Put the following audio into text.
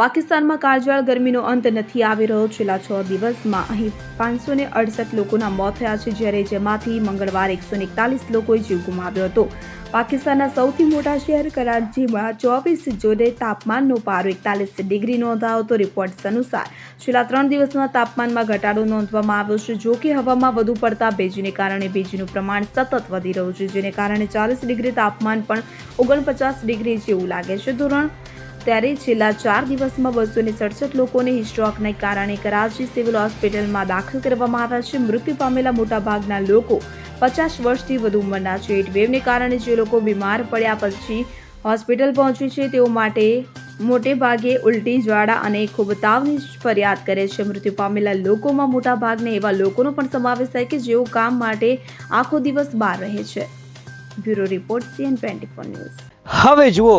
પાકિસ્તાનમાં કાળજાળ ગરમીનો અંત નથી આવી રહ્યો. છેલ્લા છ દિવસમાં અહીં પાંચસો ને અડસઠ લોકોના મોત થયા છે, જ્યારે જેમાંથી મંગળવારે એકસો ને એકતાલીસ લોકોએ જીવ ગુમાવ્યો હતો. પાકિસ્તાનના સૌથી મોટા શહેર કરાચીમાં ચોવીસ જોડે તાપમાનનો પારો એકતાલીસ ડિગ્રી નોંધાયો હતો રિપોર્ટ્સ અનુસાર છેલ્લા ત્રણ દિવસમાં તાપમાનમાં ઘટાડો નોંધવામાં આવ્યો છે. જો કે હવામાં વધુ પડતા ભેજને કારણે ભેજનું પ્રમાણ સતત વધી રહ્યું છે, જેને કારણે ચાલીસ ડિગ્રી તાપમાન પણ ઓગણપચાસ ડિગ્રી જેવું લાગે છે. ધોરણ ત્યારે છેલ્લા ચાર દિવસમાં બસો ને સડસઠ લોકોને હિસ્ટ્રોકને કારણે કરાચી સિવિલ હોસ્પિટલમાં દાખલ કરવામાં આવ્યા છે. મૃત્યુ પામેલા મોટાભાગના લોકો પચાસ વર્ષથી વધુ ઉંમરના છે. હીટવેવને કારણે જે લોકો બીમાર પડ્યા પછી હોસ્પિટલ પહોંચે છે, તેઓ માટે મોટે ભાગે ઉલટી જ્વાળા અને ખૂબ તાવની ફરિયાદ કરે છે. મૃત્યુ પામેલા લોકોમાં મોટાભાગને એવા લોકોનો પણ સમાવેશ થાય કે જેઓ કામ માટે આખો દિવસ બહાર રહે છે. Bureau report CN twenty four news. હવે જુઓ